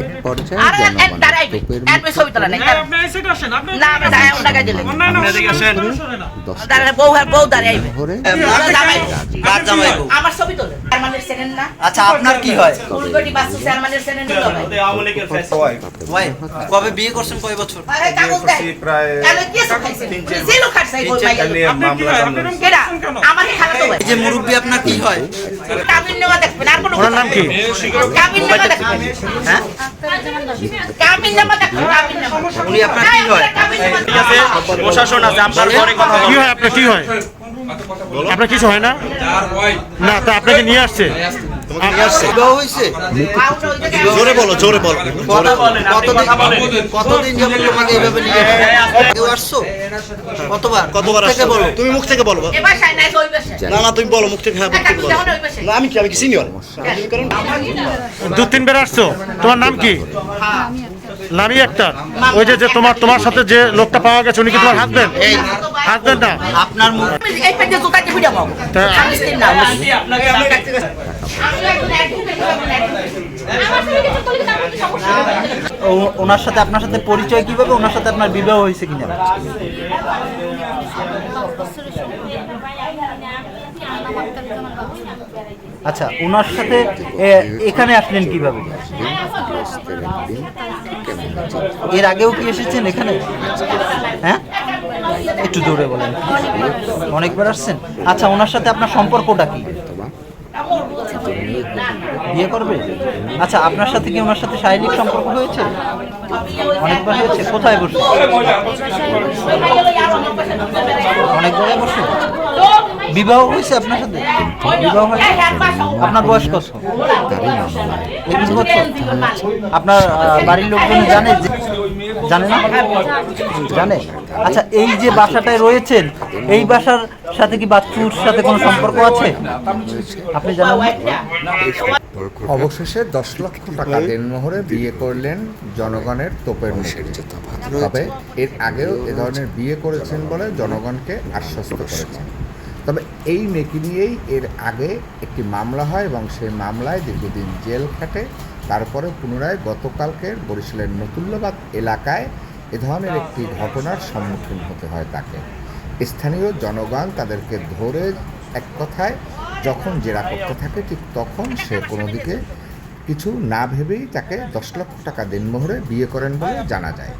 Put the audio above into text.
এক পর্যায়ে আচ্ছা আপনার কি হয়? কবে বিয়ে করছেন কয় বছর? হয়? যে মুরব্বী আপনার কি হয়? কাবিন দেখবেন আর কোনো নাম কি? হ্যাঁ? উনি আপনার কি হয়? ঠিক আছে প্রশাসন আছে আপনার পরে কথা কি হয় আপনার কি হয়? আপনার কিছু হয় না? না তা আপনাকে নিয়ে আসছে। জোরে বলো জোরে বলো। কতদিন তোমাকে নিয়ে কেউ আসছো? কতবার? কতবার থেকে বলো। তুমি মুখ থেকে বলো। এবার সাই নাই ওই বসে না না তুমি বলো মুখ থেকে হ্যাঁ মুখ থেকে বলো। না আমি কি আমি কি সিনিয়র দু তিনবার আসছো। তোমার নাম কি? নামই একটা। ওই যে যে তোমার তোমার সাথে যে লোকটা পাওয়া গেছে উনি কি তোমার হাজবেন্ড হাজবেন্ড না? আপনার ওনার সাথে আপনার সাথে পরিচয় কীভাবে? ওনার সাথে আপনার বিবাহ হয়েছে কিনা? আচ্ছা ওনার সাথে এখানে আসলেন কীভাবে? এর আগেও কি এসেছেন এখানে? হ্যাঁ? একটু দূরে বলেন। অনেকবার আসছেন? আচ্ছা ওনার সাথে আপনার সম্পর্কটা কি? বিয়ে করবে? আচ্ছা আপনার সাথে কি ওনার সাথে শারীরিক সম্পর্ক হয়েছে? অনেকবার হয়েছে। কোথায় বসে? অনেকবারে বসে? বিবাহ হয়েছে আপনার সাথে? বিবাহ হয়েছে। আপনার বয়স কত? একুশ বছর আপনার বাড়ির লোকজন জানে যে জানে না? জানে? আচ্ছা এই যে বাসাটায় রয়েছেন এই বাসার সাথে কি বাচ্চুর সাথে কোনো সম্পর্ক আছে? আপনি জানেন? না অবশেষে দশ লক্ষ টাকা দেনমোহরে বিয়ে করলেন জনগণের তোপের মুখে। তবে এর আগেও এ ধরনের বিয়ে করেছেন বলে জনগণকে আশ্বস্ত করেছেন। তবে এই মেয়েকে নিয়েই এর আগে একটি মামলা হয় এবং সেই মামলায় দীর্ঘদিন জেল খাটে। তারপরে পুনরায় গতকালকের বরিশালের নতুল্লাবাদ এলাকায় এ ধরনের একটি ঘটনার সম্মুখীন হতে হয় তাকে। স্থানীয় জনগণ তাদেরকে ধরে এক কথায়, যখন জেরা করতে থাকে ঠিক তখন সে কোনো দিকে কিছু না ভেবেই তাকে দশ লক্ষ টাকা দিনমোহরে বিয়ে করেন বলে জানা যায়।